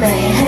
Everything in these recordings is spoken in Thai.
may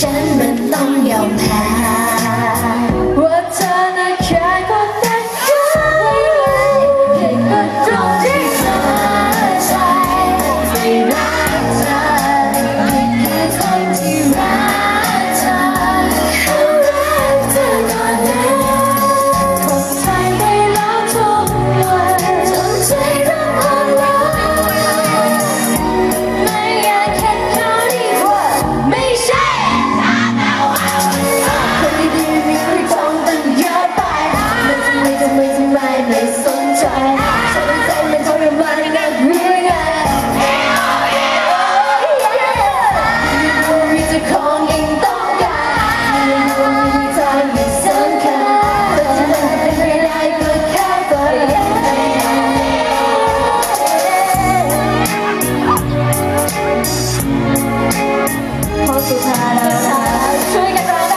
ฉันมันต้องยอมแพ้ それが大。